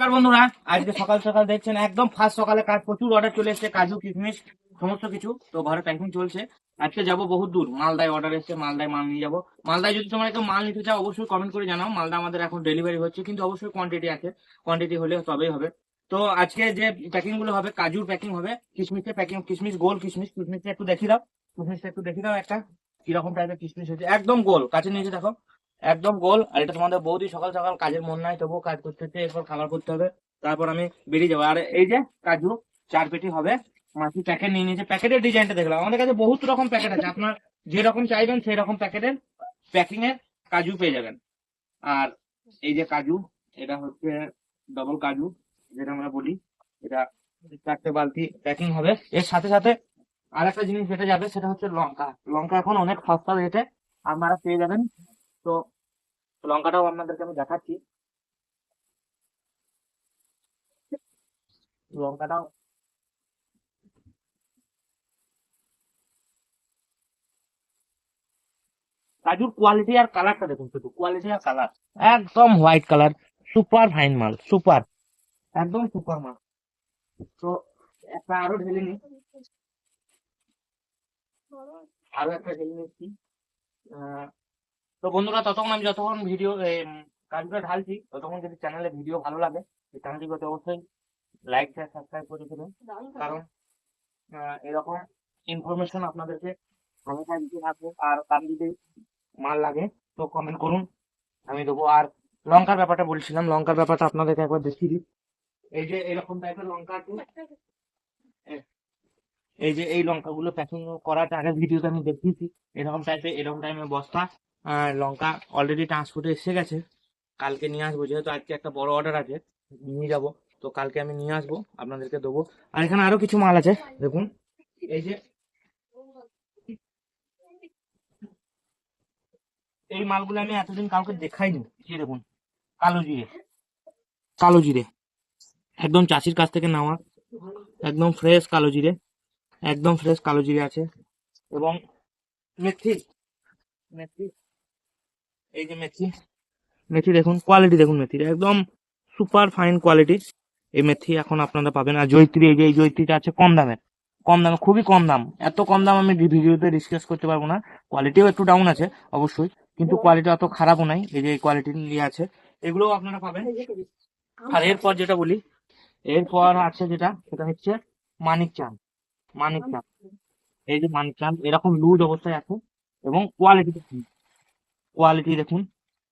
নমস্কার বন্ধুরা। আজকে সকাল সকাল দেখছেন একদম ফার্স্ট সকালে কাজ, প্রচুর অর্ডার চলে এসেছে, কাজু, কিশমিশ, সমস্ত কিছু। তো ঘরে প্যাকিং চলছে। আজকে যাব বহুত দূর। মালদায় অর্ডার এসেছে, মালদায় মাল নিয়ে যাব। মালদায় যদি তোমরা একটু মাল নিতে চাও, অবশ্যই কমেন্ট করে জানাও। মালদা আমাদের এখন ডেলিভারি হচ্ছে, কিন্তু অবশ্যই কোয়ান্টিটি আছে। কোয়ান্টিটি হলে তবেই হবে। তো আজকে যে প্যাকিংগুলো হবে, কাজুর প্যাকিং হবে, কিশমিশের প্যাকিং কিশমিশ গোল কিশমিশ, কিশমিশটা একটু দেখি দাও। কিশমিশটা একটু দেখি দাও একটা, কীরকম টাইপের কিশমিশ হচ্ছে একদম গোল, কাছে নিয়েছে দেখো। একদম গোল, আর এটা তোমাদের বৌদি সকাল সকাল কাজের মন নাই, তবুও কাজ করতে হচ্ছে, এরপর খাবার করতে হবে, তারপর আমি বেরিয়ে যাব। আর এই যে কাজু, চার পেটি হবে মাছি প্যাকেট নিয়ে নিয়েছে, প্যাকেটের ডিজাইনটা দেখলাম। আমাদের কাছে বহুত রকম প্যাকেট আছে, আপনার যেরকম চাইবেন সেই রকম প্যাকেটের প্যাকিং এর কাজু পেয়ে যাবেন। আর এই যে কাজু, এটা হচ্ছে ডবল কাজু, যেটা আমরা বলি, এটা চারটে বালতি প্যাকিং হবে। এর সাথে সাথে আর একটা জিনিস যেটা যাবে, সেটা হচ্ছে লঙ্কা। লঙ্কা এখন অনেক সস্তা রেটে আপনারা পেয়ে যাবেন। তো লঙ্কাটাও আপনাদেরকে আমি দেখাচ্ছি। লঙ্কাটাও কাজুর কোয়ালিটি আর কালারটা দেখুন শুধু কোয়ালিটি আর কালার একদম হোয়াইট কালার সুপার ফাইন মাল সুপার একদম সুপার মাল। তো একটা আরও ঢেলে নি আরও একটা ঢেলে নিচ্ছি। আহ, তো বন্ধুরা, ততক্ষণ আমি যতক্ষণ ভিডিও কাজগুলো ঢালছি, ততক্ষণ যদি চ্যানেলে ভিডিও ভালো লাগে চ্যানেলটিকে অবশ্যই লাইক শেয়ার সাবস্ক্রাইব করে দেবেন। কারণ এরকম ইনফরমেশন আপনাদেরকে আর তার যদি মাল লাগে, তো কমেন্ট করুন, আমি দেবো। আর লঙ্কার ব্যাপারটা বলছিলাম, লঙ্কার ব্যাপারটা আপনাদেরকে একবার দেখিয়ে দিই। এই যে এরকম টাইপের লঙ্কা এই যে এই লঙ্কাগুলো প্যাকিং করাটা আগের ভিডিওতে আমি দেখিয়েছি, এরকম টাইপের এরকম টাইপের বস্তা লঙ্কা অলরেডি ট্রান্সপোর্টে এসে গেছে। কালকে নিয়ে আসব, যেহেতু আজকে একটা বড় অর্ডার আছে, নিয়ে যাব। তো কালকে আমি নিয়ে আসব, আপনাদেরকে দেবো। আর এখানে আরও কিছু মাল আছে, দেখুন। এই যে এই মালগুলো আমি এতদিন কাউকে দেখাইনি, এই দেখুন, কালো জিরে। কালো জিরে। একদম চাষির কাছ থেকে নেওয়া, একদম ফ্রেশ কালো জিরে, একদম ফ্রেশ কালো জিরে আছে। এবং মেথি মেথি এই যে মেথি মেথি দেখুন কোয়ালিটি দেখুন মেথির একদম সুপার ফাইন কোয়ালিটি এই মেথি এখন আপনারা পাবেন। আর জৈত্রী এই যে এই জৈত্রীটা আছে কম দামের কম দামে, খুবই কম দাম। এত কম দাম আমি ভিডিওতে ডিসকাস করতে পারব না। কোয়ালিটিও একটু ডাউন আছে, অবশ্যই, কিন্তু কোয়ালিটি অত খারাপও নাই। এই যে কোয়ালিটি নিয়ে আছে, এগুলোও আপনারা পাবেন। আর এরপর যেটা বলি, এরপর আছে যেটা, সেটা হচ্ছে মানিক চাঁদ মানিক চাঁদ। এই যে মানিক চাঁদ, এরকম লুজ অবস্থায় আছে, এবং কোয়ালিটি কোয়ালিটি দেখুন।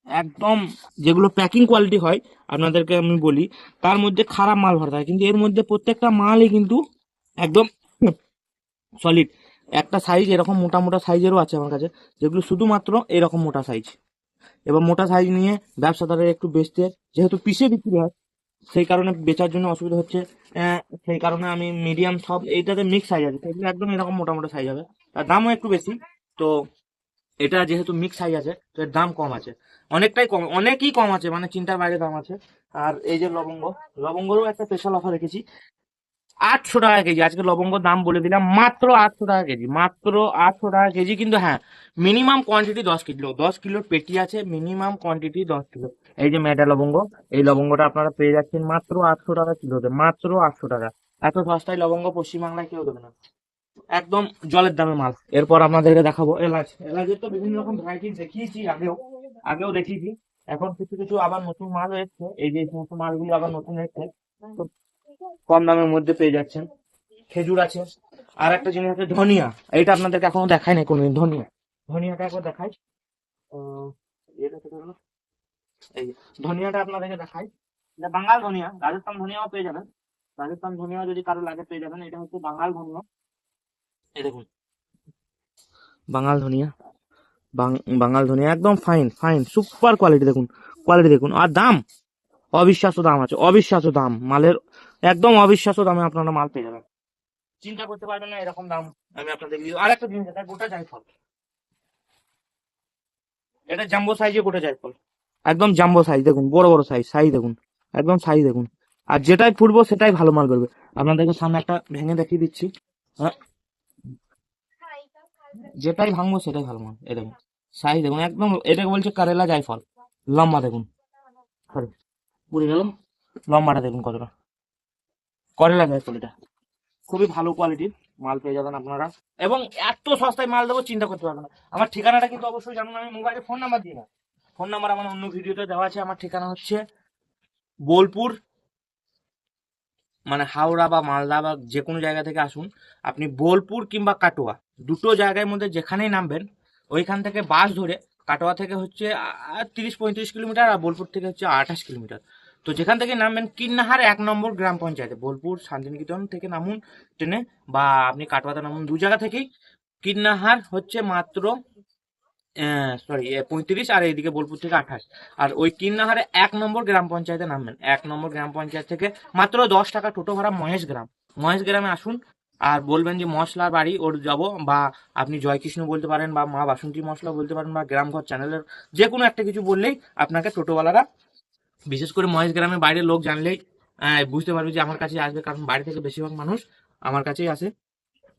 একদম যেগুলো প্যাকিং কোয়ালিটি হয়, আপনাদেরকে আমি বলি, তার মধ্যে খারাপ মাল ভরা থাকে। কিন্তু এর মধ্যে প্রত্যেকটা মালই কিন্তু একদম সলিড একটা সাইজ এরকম মোটা মোটা সাইজেরও আছে আমার কাছে, যেগুলো শুধুমাত্র এরকম মোটা সাইজ এবার মোটা সাইজ নিয়ে ব্যবসাদারের একটু বেচতে, যেহেতু পিসে বিক্রি হয়, সেই কারণে বেচার জন্য অসুবিধা হচ্ছে। সেই কারণে আমি মিডিয়াম সব, এইটাতে মিক্স সাইজ আছে। সেগুলো একদম এরকম মোটা মোটা সাইজ হবে। তার দামও একটু বেশি, তো এটা যেহেতু মিক্স সাইজ আছে, তো এর দাম কম আছে। অনেকটাই কম, অনেকই কম আছে মানে চিন্তার বাইরে দাম আছে। আর এই যে লবঙ্গ, লবঙ্গরও একটা স্পেশাল অফার রেখেছি। আটশো টাকা কেজি, আজকে লবঙ্গ দাম বলে দিলাম, মাত্র আটশো টাকা কেজি, মাত্র আটশো টাকা কেজি, কিন্তু হ্যাঁ মিনিমাম কোয়ান্টিটি দশ কিলো, দশ কিলোর পেটি আছে মিনিমাম কোয়ান্টিটি দশ কিলো। এই যে মেডা লবঙ্গ, এই লবঙ্গটা আপনারা পেয়ে যাচ্ছেন মাত্র আটশো টাকা কিলোতে, মাত্র আটশো টাকা। এত সস্তায় লবঙ্গ পশ্চিমবাংলায় কেউ দেবে না। একদম জলের দামে মাল। এরপর আপনাদেরকে দেখাবো এলাচ। এলাচের তো বিভিন্ন রকম ভ্যারাইটি দেখিয়েছি আগেও আগেও দেখিয়েছি। এখন কিছু কিছু আবার নতুন মাল এসছে। এই যে সমস্ত মালগুলো আবার নতুন এসছে। কম দামের মধ্যে পেয়ে যাচ্ছেন। খেজুর আছে। আর একটা জিনিস আছে, ধনিয়া। এটা আপনাদেরকে এখনও দেখাই নাই কোনোদিন, ধনিয়া। ধনিয়াটা একবার দেখাই? এই ধনিয়াটা আপনাদেরকে দেখাই। বাঙাল ধনিয়া, রাজস্থান ধনিয়াও পেয়ে যাবেন। রাজস্থান ধনিয়া যদি কারও লাগে পেয়ে যাবেন, এটা হচ্ছে বাঙাল ধনিয়া। দেখুন। বাঙাল ধনিয়া। বাঙাল ধনিয়া একদম ফাইন ফাইন সুপার কোয়ালিটি দেখুন কোয়ালিটি দেখুন। আর দাম? অবিশ্বাস্য দাম আছে, অবিশ্বাস্য দাম। মালের একদম অবিশ্বাস্য দামে আপনারা মাল পেয়ে যাবেন। চিন্তা করতে পারবেন না, এরকম দাম আমি আপনাদের আর একটা জিনিস গোটা জায়ফল। এটা জাম্বো সাইজে গোটা জায়ফল। একদম জাম্বো সাইজ দেখুন, বড় বড় সাইজ সাইজ দেখুন, একদম সাইজ দেখুন। আর যেটাই ফুটবো, সেটাই ভালো মাল বেরোবে। আপনাদেরকে সামনে একটা ভেঙে দেখিয়ে দিচ্ছি। হ্যাঁ যেটাই ভাঙবো সেটাই ভালো মাল এই দেখুন সাইজ দেখুন, একদম এটাকে বলছে কারেলা জায়ফল লম্বা দেখুন। সরি গেল লম্বাটা দেখুন কতটা। করেলা গাছ এটা। খুবই ভালো কোয়ালিটির মাল পেয়ে যাবেন আপনারা। এবং এত সস্তায় মাল দেবো, চিন্তা করতে পারবেন না। আমার ঠিকানাটা কিন্তু অবশ্যই জানুন। আমি মোবাইলে ফোন নাম্বার দিই না ফোন নাম্বার আমার অন্য ভিডিওতে দেওয়া আছে। আমার ঠিকানা হচ্ছে বোলপুর মানে হাওড়া বা মালদা বা যে কোনো জায়গা থেকে আসুন। আপনি বোলপুর কিংবা কাটোয়া। দুটো জায়গার মধ্যে যেখানেই নামবেন, ওইখান থেকে বাস ধরে কাটোয়া থেকে হচ্ছে তিরিশ পঁয়ত্রিশ কিলোমিটার আর বোলপুর থেকে হচ্ছে আঠাশ কিলোমিটার। তো যেখান থেকে নামবেন, কিন্নাহার এক নম্বর গ্রাম পঞ্চায়েতে। বোলপুর, শান্তিনিকেতন থেকে নামুন ট্রেনে বা আপনি কাটোয়াতে নামুন দু জায়গা থেকেই। কিন্নাহার হচ্ছে মাত্র সরি পঁয়ত্রিশ আর এইদিকে বোলপুর থেকে আঠাশ। আর ওই কিন্নাহারে এক নম্বর গ্রাম পঞ্চায়েতে নামবেন। এক নম্বর গ্রাম পঞ্চায়েত থেকে মাত্র দশ টাকা টোটো ভাড়া মহেশ গ্রাম। মহেশ গ্রামে আসুন আর বলবেন যে মশলার বাড়ি, ওর যাব বা আপনি জয়কৃষ্ণ বলতে পারেন বা মা বাসন্তী মশলা বলতে পারেন বা গ্রামঘর চ্যানেলের যে কোনো একটা কিছু বললেই আপনাকে টোটোওয়ালারা, বিশেষ করে মহেশ গ্রামের বাইরের লোক জানলেই বুঝতে পারবে যে আমার কাছে আসবে, কারণ বাড়ি থেকে বেশিরভাগ মানুষ আমার কাছেই আসে।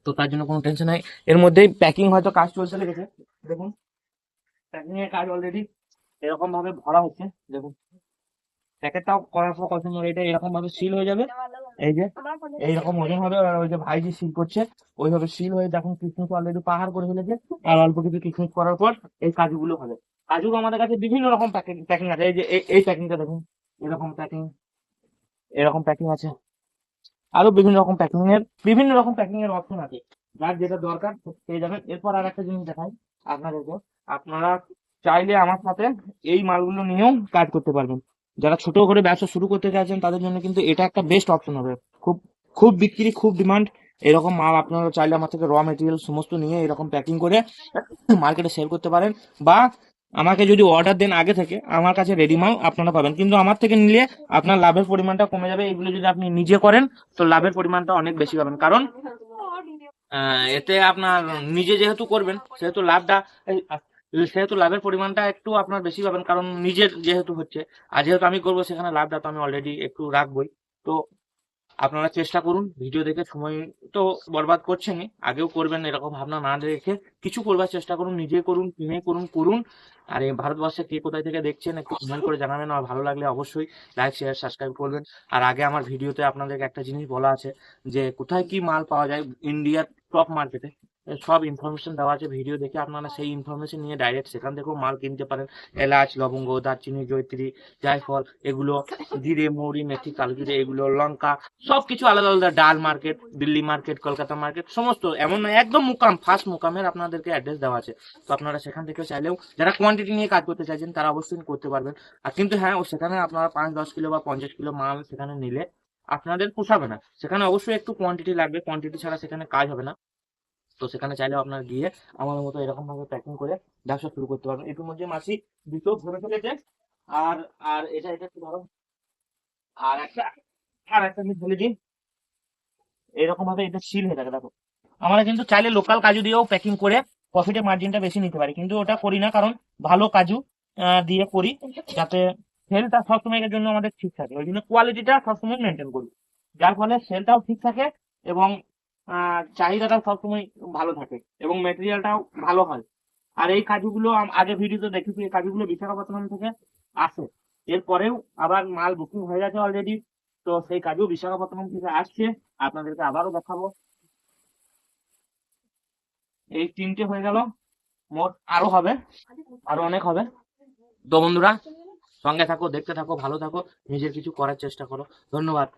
তো তার জন্য কোনো টেনশন নাই। এর মধ্যেই প্যাকিং হয়তো কাজ চলতে লেগেছে। দেখুন প্যাকিং এর কাজ অলরেডি এরকম ভাবে ভরা হচ্ছে। দেখুন প্যাকেটটাও করার পর কত এটা এরকম ভাবে সিল হয়ে যাবে। এই যে এইরকম ওজন হবে আর ওই যে ভাই যে সিল করছে ওইভাবে সিল হয়ে দেখুন কিশমিশ অলরেডি পাহাড় করে ফেলেছে আর অল্প কিছু কিশমিশ করার পর এই কাজুগুলো হবে। কাজু আমাদের কাছে বিভিন্ন রকম প্যাকিং প্যাকিং আছে। এই যে এই- এই প্যাকিংটা দেখুন এরকম প্যাকিং এরকম প্যাকিং আছে। আরও বিভিন্ন রকম প্যাকিং এর বিভিন্ন রকম প্যাকিং এর অপশন আছে। যার যেটা দরকার পেয়ে যাবেন। এরপর আর একটা জিনিস দেখাই আপনাদেরকে। আপনারা চাইলে আমার সাথে এই মালগুলো নিয়েও কাজ করতে পারবেন। যারা ছোট করে ব্যবসা শুরু করতে চাইছেন, তাদের জন্য কিন্তু এটা একটা বেস্ট অপশন হবে। খুব খুব বিক্রি, খুব ডিমান্ড এরকম মাল আপনারা চাইলে আমার থেকে র মেটেরিয়াল সমস্ত নিয়ে এরকম প্যাকিং করে মার্কেটে সেল করতে পারেন বা আমাকে যদি অর্ডার দেন আগে থেকে, আমার কাছে রেডি মাল আপনারা পাবেন। কিন্তু আমার থেকে নিলে আপনার লাভের পরিমাণটা কমে যাবে, এগুলো যদি আপনি নিজে করেন, তো লাভের পরিমাণটা অনেক বেশি পাবেন। কারণ এতে আপনার নিজে যেহেতু করবেন, সেহেতু লাভটা সেহেতু লাভের পরিমাণটা একটু আপনার বেশি পাবেন, কারণ নিজের যেহেতু হচ্ছে। আর যেহেতু আমি করব সেখানে লাভটা তো আমি অলরেডি একটু রাখবই। তো আপনারা চেষ্টা করুন, ভিডিও দেখে সময় তো বরবাদ করছেনই, আগেও করবেন এরকম ভাবনা না রেখে কিছু করবার চেষ্টা করুন, নিজে করুন কিনে করুন করুন। আর এই ভারতবর্ষে কে কোথায় থেকে দেখছেন একটু কমেন্ট করে জানাবেন আর ভালো লাগলে অবশ্যই লাইক শেয়ার সাবস্ক্রাইব করবেন। আর আগে আমার ভিডিওতে আপনাদেরকে একটা জিনিস বলা আছে যে কোথায় কি মাল পাওয়া যায় ইন্ডিয়ার টপ মার্কেটে সব ইনফরমেশন দেওয়া আছে ভিডিও দেখে আপনারা সেই ইনফরমেশন নিয়ে ডাইরেক্ট সেখান থেকেও মাল কিনতে পারেন। এলাচ, লবঙ্গ, দারচিনি, জয়ত্রী, জায়ফল, এগুলো জিরে, মৌরি, মেথি, কালোজিরে, এগুলো লঙ্কা, সবকিছু আলাদা আলাদা, ডাল market, Delhi market, Kolkata market, সমস্ত এমন নয় একদম মুকাম ফার্স্ট মুকামের আপনাদেরকে অ্যাড্রেস দেওয়া আছে। তো আপনারা সেখান থেকে চাইলেও যারা কোয়ান্টিটি নিয়ে কাজ করতে চাইছেন, তারা অবশ্যই করতে পারবেন। আর কিন্তু হ্যাঁ সেখানে আপনারা পাঁচ, দশ কিলো বা পঞ্চাশ কিলো মাল সেখানে নিলে আপনাদের পোষাবে না। সেখানে অবশ্যই একটু কোয়ান্টিটি লাগবে কোয়ান্টিটি ছাড়া সেখানে কাজ হবে না। তো সেখানে চাইলেও আপনার গিয়ে আমার মতো এরকম ভাবে প্যাকিং করে ব্যবসা শুরু করতে পারবেন। এটুর মধ্যে মাসি দুটো ভরে ফেলেছে। আর আর এটা এটা একটু ধরো। আর একটা আর একটা আমি বলে দিই। এরকম ভাবে এটা সিল হয়ে থাকে, দেখো। আমরা কিন্তু চাইলে লোকাল কাজু দিয়েও প্যাকিং করে প্রফিটের মার্জিনটা বেশি নিতে পারি। কিন্তু ওটা করি না, কারণ ভালো কাজু দিয়ে করি যাতে সেলটা সবসময়ের জন্য আমাদের ঠিক থাকে। ওই জন্য কোয়ালিটিটা সবসময় মেনটেন করি। যার ফলে সেলটাও ঠিক থাকে এবং চাহিদাটাও সবসময় ভালো থাকে এবং মেটেরিয়ালটাও ভালো হয়। আর এই কাজুগুলো আগে ভিডিওতে দেখেছি, এই কাজুগুলো বিশাখাপত্তনম থেকে আসে। এরপরেও আবার মাল বুকিং হয়ে গেছে অলরেডি তো সেই কাজও বিশাখাপত্তনম থেকে আসছে। আপনাদেরকে আবারও দেখাবো। এই তিনটে হয়ে গেল। মোট আরও হবে, আরও অনেক হবে। তো বন্ধুরা, সঙ্গে থাকো, দেখতে থাকো, ভালো থাকো, নিজের কিছু করার চেষ্টা করো। ধন্যবাদ।